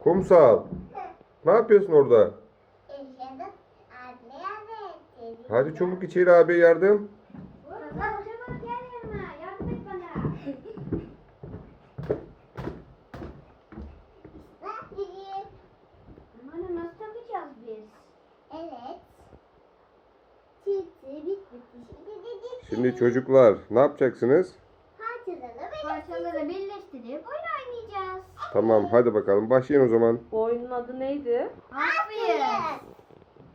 Kumsal. Ne yapıyorsun orada? Hadi çabuk içeri abi yardım. Şimdi çocuklar ne yapacaksınız? Parçaları birleştirip oynayacağız. Tamam hadi bakalım başlayın o zaman. Bu oyunun adı neydi? Aferin.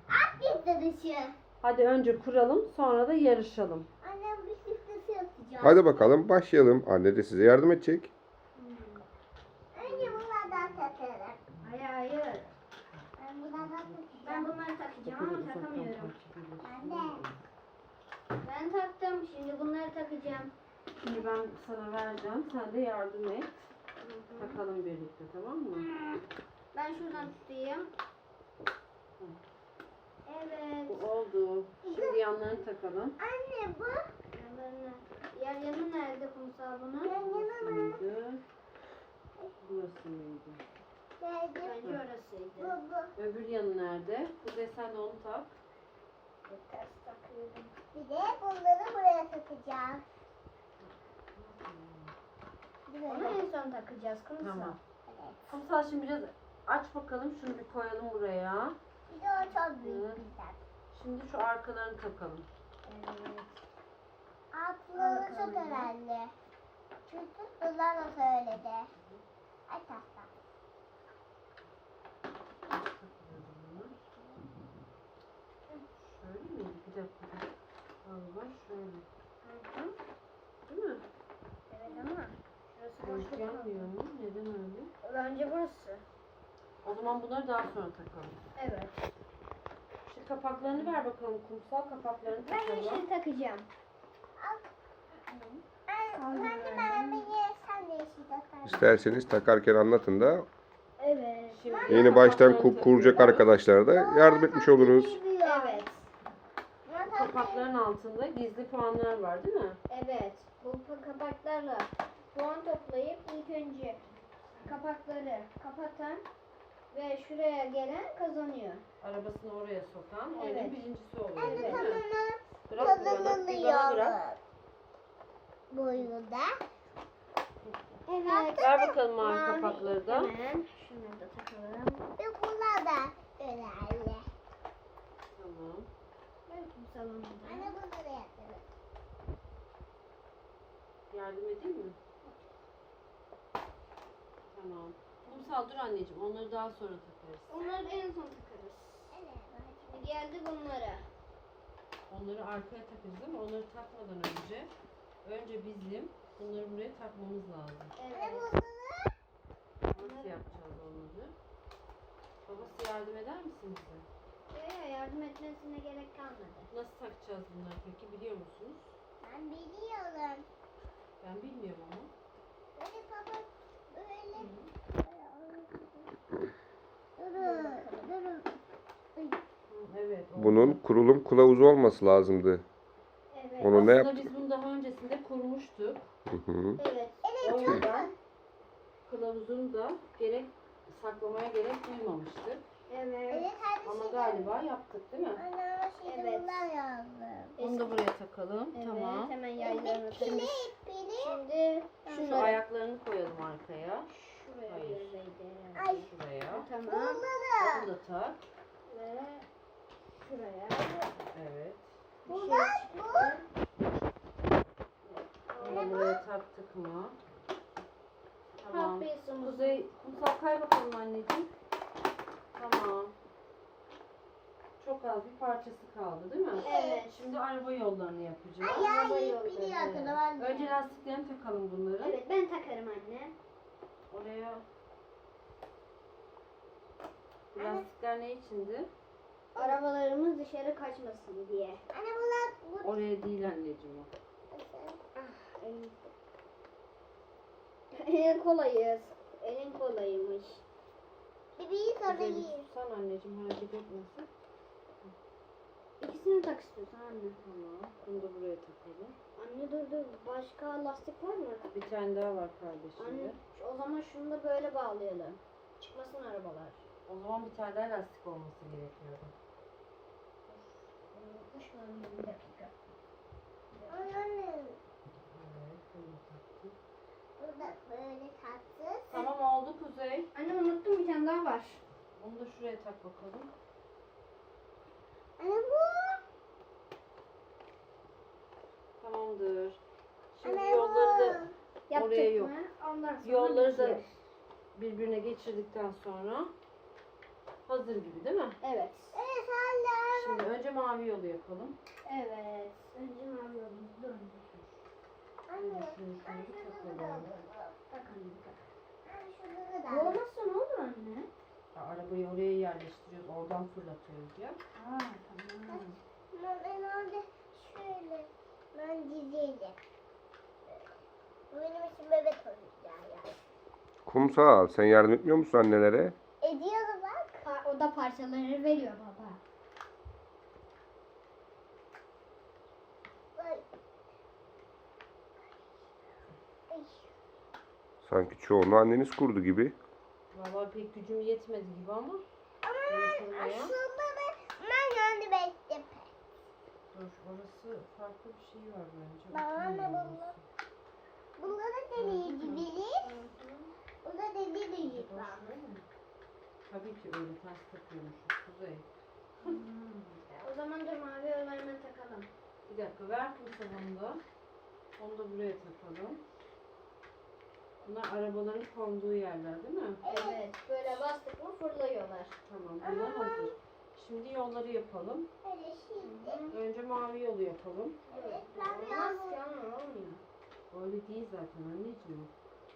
At gitti dışı. Hadi önce kuralım sonra da yarışalım. Annem bisikleti yapacak. Hadi bakalım başlayalım. Anne de size yardım edecek. Önce bunlardan takarım. Hayır hayır. Ben bunlardan Ben takacağım. bunları takacağım ama takamıyorum. De. Ben taktım. Şimdi bunları takacağım. Şimdi ben sana vereceğim. Sen de yardım et. Takalım birlikte tamam mı? Ben şuradan tutayım. Evet. Bu oldu. Şimdi yanlarını takalım. Anne bu. Yanlarını. Yer yanı nerede kumsal bunun? Ben yanıma. Burasıydı. Burası mıydı? Geldim. Bence Bu orasıydı. bu. Öbür yanı nerede? Bu desen onu tak. Ters takıyorum. Bir de bunları buraya takacağım. Onu en son takacağız kumsal. Tamam. Kumsal şimdi biraz aç bakalım. Şunu bir koyalım buraya. Bir de o çok büyük Evet. bir tane. Şimdi şu arkalarını takalım. Evet. Altları çok önemli. Çünkü bunlar da söyledi. Ay tahta. Şöyle mi? Bir dakika. Galiba şöyle. Hı hı. Değil mi? Evet ama boşluk gelmiyor mu? Neden öyle? Bence burası. O zaman bunları daha sonra takalım. Evet. Şu kapaklarını ver bakalım. Kumsal kapaklarını Ben takalım. yeşil takacağım. Ben de sen de yeşil takarsın. İsterseniz takarken anlatın da Evet. Şimdi yeni baştan kapaklarını ku- kuracak arkadaşlara da yardım etmiş oluruz. Evet. Kapakların altında gizli puanlar var değil mi? Evet. Bu pa- kapaklarla puan toplayıp ilk önce kapakları kapatan ve şuraya gelen kazanıyor. Arabasını oraya sokan oyunun Evet. birincisi oluyor Anne değil mi? Bırak bu bana, bir bana bırak. kazanılıyor. Boyunda. Evet. Ver bakalım mavi kapakları da. Hemen şunları da takalım. Ve bunlar da önemli. Tamam. Belki salonda. Anne bunları yapalım. Yardım edeyim mi? Tamam. Kumsal dur anneciğim. Onları daha sonra takarız. Onları en son takarız. Evet. Şimdi geldi bunlara. Onları arkaya takacağız ama onları takmadan önce önce bizim bunları buraya takmamız lazım. Evet. bunları Nasıl yapacağız onları? Babası yardım eder misin bize? Ee, yardım etmesine gerek kalmadı. Nasıl takacağız bunları peki biliyor musunuz? ben biliyorum. Ben bilmiyorum ama. Böyle baba böyle. Durun. Durun. Hı, evet. oldu. Bunun kurulum kılavuzu olması lazımdı. Evet. Onu ne Aslında yaptı? biz bunu daha öncesinde kurmuştuk. Hı hı. Evet. O yüzden kılavuzunu da gerek saklamaya gerek duymamıştık. Evet. Evet hadi Ama galiba yaptık değil mi? Evet. bunlar lazım. Onu da buraya takalım. Evet. Tamam. Hemen yaylarını şimdi. Şimdi Şu şunları ayaklarını koyalım arkaya. şuraya Hayır. herhalde. Şuraya. Tamam. Onu da tak. Ve şuraya. Evet. Şey bu. Onu da buraya taktık mı? Tamam. Kuzey, kumsal kay bakalım anneciğim. Tamam. Çok az bir parçası kaldı değil mi? Evet. Şimdi araba yollarını yapacağız. Ay Araba ay yolları. biliyordum anne. Önce lastiklerini takalım bunları. Evet ben takarım anne. Oraya lastikler ne içindi? Arabalarımız dışarı kaçmasın diye. Anne bunlar bu. Oraya değil anneciğim o. Ah elim. En kolayız. Elin kolayıymış. Bebeği sonra tutsan anneciğim hareket etmesin. İkisini tak istiyorsan anne. Tamam. Bunu da buraya takalım. Anne dur dur. Başka lastik var mı? Bir tane daha var kardeşimde. Anne o zaman şunu da böyle bağlayalım. Çıkmasın arabalar. O zaman bir tane daha lastik olması gerekiyordu. Unutmuşum bir dakika. Anne. Evet, bunu da taktım. Bu da böyle tatsız. Tamam oldu Kuzey. Anne unuttum bir tane daha var. Onu da şuraya tak bakalım. Anne bu. Tamamdır. Şimdi Anne yolları da Yaptık Oraya yok. mı? Ondan sonra yolları da bitiyor. birbirine geçirdikten sonra hazır gibi değil mi? Evet. Evet hala. Şimdi önce mavi yolu yapalım. Evet. Önce mavi yolumuzu döndük. Anne. Şunu şunu takalım. Olmazsa ne olur anne? Ya, Arabayı oraya yerleştiriyoruz. Oradan fırlatıyoruz ya. Aa tamam. Ama ben orada şöyle. Ben. Bu benim için bebek oyuncağı yani. Kumsal sen yardım etmiyor musun annelere? Ediyorum bak. O da parçaları veriyor baba. Bak. Ay. Sanki çoğunu anneniz kurdu gibi. Vallahi pek gücüm yetmedi gibi ama. Ama Bunu aslında ben, ben yardım ettim. Dur orası farklı bir şey var bence. Bunda da deneyebiliriz. Bunda deneyebiliriz bak. şöyle mi? Tabii ki öyle ters takıyormuşuz Kuzey. O zaman dur mavi hemen takalım. Bir dakika ver kumsalını da. Onu da buraya takalım. Bunlar arabaların konduğu yerler değil mi? Evet. Böyle bastık mı fırlıyorlar. Tamam bunlar hazır. Şimdi yolları yapalım. Hadi şimdi. Önce mavi yolu yapalım. Evet, ben Olmaz ki ama olmuyor. Öyle değil zaten anneciğim.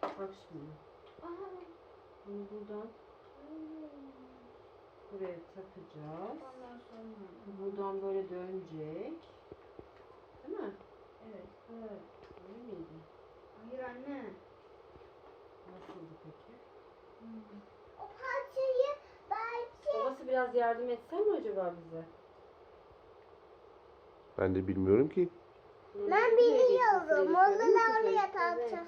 Bak şimdi. Aha. Bunu buradan buraya takacağız. Ondan sonra. Bu Buradan böyle dönecek. Değil mi? Evet. Evet. Öyle miydi? Hayır anne. Nasıldı peki? O parçayı belki Babası biraz yardım etse mi acaba bize? Ben de bilmiyorum ki. Bunu ben biliyorum. Onu da oraya takacağız.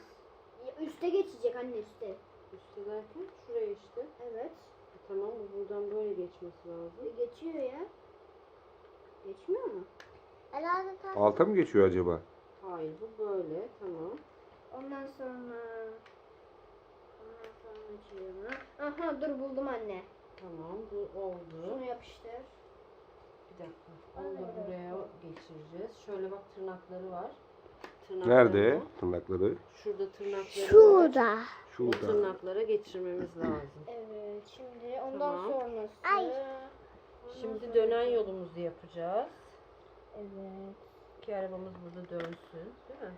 Üste geçecek anne üste. Üstte derken şuraya işte. Evet. E, Tamam bu buradan böyle geçmesi lazım. E, geçiyor ya. Geçmiyor mu? Herhalde tak. Alta mı geçiyor acaba? Hayır bu böyle tamam. Ondan sonra açıyorum. Aha dur buldum anne. Tamam bu oldu. Şunu yapıştır. Bir dakika. Onu da buraya geçireceğiz. Şöyle bak tırnakları var. Tırnaklarını- Nerede tırnakları? Şurada tırnakları var. Şurada. O Şurada. tırnaklara geçirmemiz lazım. Evet şimdi ondan Tamam. sonrası. Ay. Şimdi dönen yolumuzu yapacağız. Evet. Ki arabamız burada dönsün. Değil mi?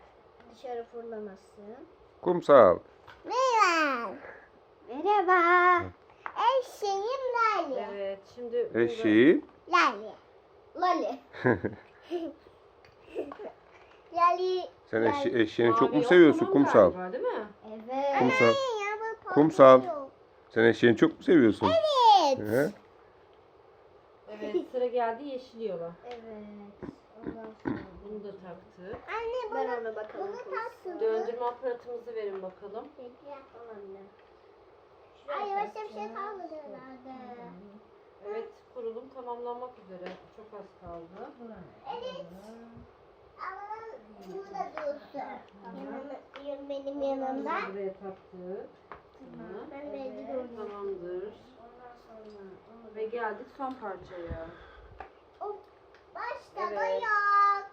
Dışarı fırlamasın. Kumsal. Merhaba. Merhaba. Eşeğim Lale. Evet. Şimdi burada- Eşeği. Lale. Lali. Lale. Sen eşe eşeğini Mavi çok mu yok seviyorsun tamam kumsal? galiba, değil mi? Evet. Kumsal. Kumsal. Sen eşeğini çok mu seviyorsun? Evet. He? Evet. Sıra geldi yeşil yola. Evet. Ondan sonra Bunu da taktık. Anne Ben ona bakalım. bunu taksın. Döndürme aparatımızı verin bakalım. Anne. Ay başka bir şey kalmadı herhalde. Evet. Kurulum tamamlanmak üzere. Çok az kaldı. Evet. Ama şurada dursun. Yanım, benim yanımda. Bunu buraya taktık. Tamam. Ben belki Evet. Tamamdır. Ondan sonra onu Ve geldik son parçaya. Of, Başta da Evet. yok.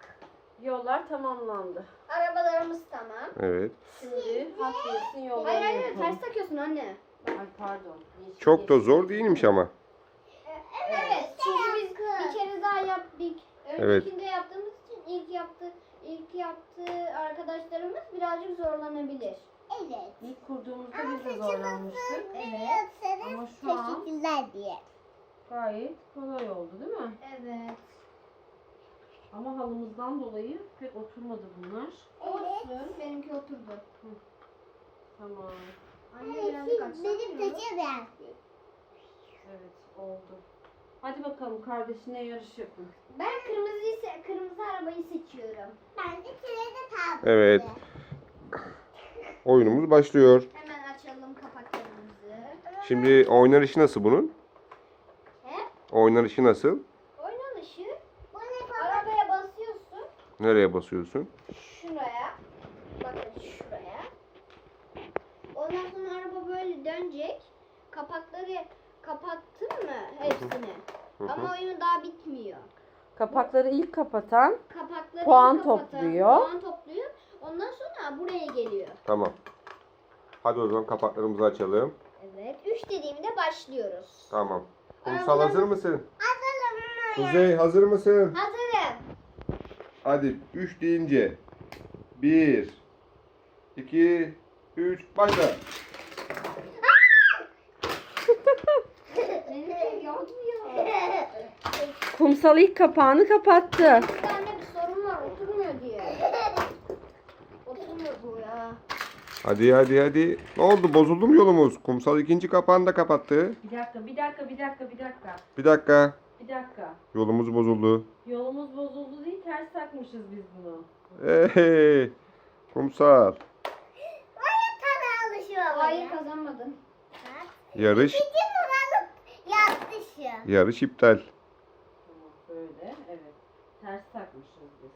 Yollar tamamlandı. Arabalarımız tamam. Evet. Şimdi yollarını Hayır hayır yapalım. ters takıyorsun anne. Ay pardon. Yeşil, Çok da yeşil. zor değilmiş ama. Evet. Çünkü biz bir kere daha yaptık. Evet. Öncekinde yaptığımız için ilk yaptı ilk yaptığı arkadaşlarımız birazcık zorlanabilir. Evet. İlk kurduğumuzda biz de zorlanmıştık. Evet. Ama şu an teşekkürler diye. gayet kolay oldu değil mi? Evet. Ama halımızdan dolayı pek oturmadı bunlar. Olsun. Benimki oturdu. Tamam. Anne birazcık benim taşı beğendiniz. Evet oldu. Hadi bakalım kardeşine yarış yapın. Ben kırmızıyı se- kırmızı arabayı seçiyorum. Ben de trene tabi. Evet. Oyunumuz başlıyor. Hemen açalım kapaklarımızı. Şimdi oynanışı nasıl bunun? He? Oynanışı nasıl? Oynanışı Bu ne baba? arabaya basıyorsun. Nereye basıyorsun? Şuraya. Bakın şuraya. Ondan sonra araba böyle dönecek. Kapakları kapattın mı hepsini? Hı hı. Ama oyun daha bitmiyor. Kapakları ilk kapatan Kapakları Puan ilk kapatan, topluyor. Puan topluyor. Ondan sonra buraya geliyor. Tamam. Hadi o zaman kapaklarımızı açalım. Evet. Üç dediğimde başlıyoruz. Tamam. Kumsal Arabadan- hazır mısın? Hazırım. Kuzey hazır mısın? Hazırım. Hadi 3 deyince. 1 2 3 başla. Benimki yapmıyor. Kumsal ilk kapağını kapattı. Bir tane bir sorun var. Oturmuyor diye. Oturmuyor bu ya. Hadi hadi hadi. Ne oldu? Bozuldu mu yolumuz? Kumsal ikinci kapağını da kapattı. Bir dakika, bir dakika, bir dakika, bir dakika. Bir dakika. Bir dakika. Yolumuz bozuldu. Yolumuz bozuldu değil, ters takmışız biz bunu. Hey, kumsal. Bana tane alışıyor Hayır kazanmadın. Yarış İkinci numaralı yanlışım. yarış iptal. Tamam, böyle, evet. Ters takmışız biz.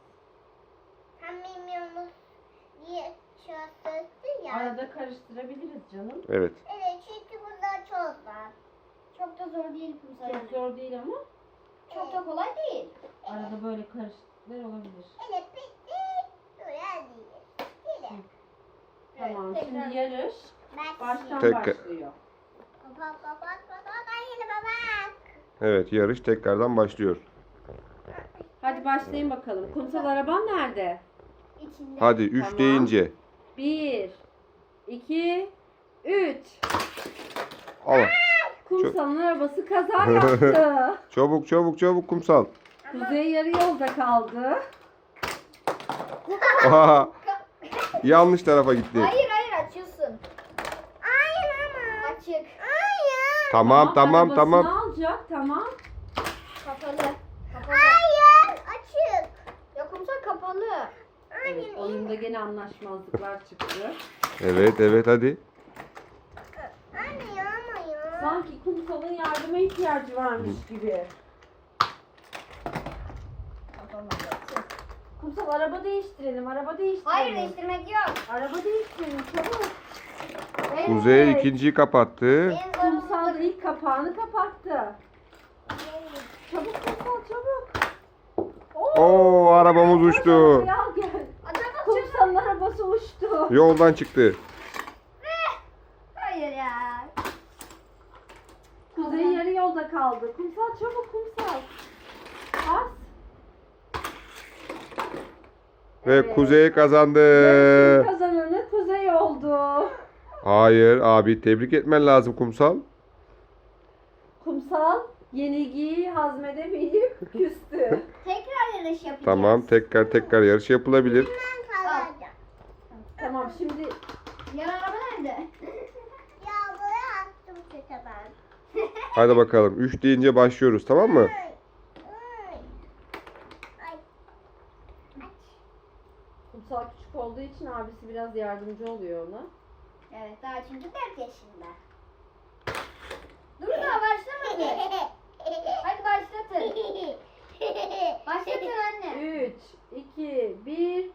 Hem bilmiyorsunuz diye çözsün ya. Arada karıştırabiliriz canım. Evet. Evet çünkü burada çok var. Çok da zor değil kumsal. Çok zor değil ama Çok da kolay değil. arada böyle karışıklıklar olabilir. Evet bitti. Buraya değil. Yine. Tamam, tekrar. şimdi yarış Ben baştan Tek- başlıyor. Baba baba baba ben yine baba. Evet yarış tekrardan başlıyor. Hadi başlayın bakalım. Kumsal araban nerede? İçinde. Hadi 3 Tamam. deyince. Bir, iki, üç. Al. Kumsal'ın arabası kaza yaptı. Çabuk çabuk çabuk kumsal. Kuzey yarı yolda kaldı. Aha, Yanlış tarafa gitti. Hayır hayır açıyorsun. Hayır ama. Açık. Hayır. Tamam tamam arabasını tamam. alacak tamam. Kapalı. Kapalı. Hayır. Açık. Ya kumsal kapalı. Evet, oyunda gene anlaşmazlıklar çıktı. Evet evet hadi. Anne ya ama ya. Sanki kumsalın yardıma ihtiyacı varmış gibi. Kumsal araba değiştirelim, araba değiştirelim. Hayır değiştirmek yok. Araba değiştirelim çabuk. Evet. Kuzey ikinciyi kapattı. En Kumsal da zorunda ilk kapağını kapattı. Çabuk kumsal çabuk. Oo arabamız uçtu. Al gel. Uçtu. Yoldan çıktı. Hayır ya. Kuzey yarı yolda kaldı. Kumsal çabuk kumsal. Bas. Ve Evet. Kuzey kazandı. Kazananı Kuzey oldu. Hayır abi tebrik etmen lazım kumsal. Kumsal yenilgiyi hazmedemeyip küstü. Tekrar yarış yapacağız. Tamam tekrar tekrar yarış yapılabilir. Ben. Tamam şimdi Yan araba nerede? Ya buraya attım süte ben. Hadi bakalım 3 deyince başlıyoruz tamam mı? Ay. Ay. Ay. Kumsal küçük olduğu için abisi biraz yardımcı oluyor ona. Evet daha çünkü 4 yaşında. Dur daha başlamadı. Hadi başlatın. Başlatın anne. 3, 2, 1,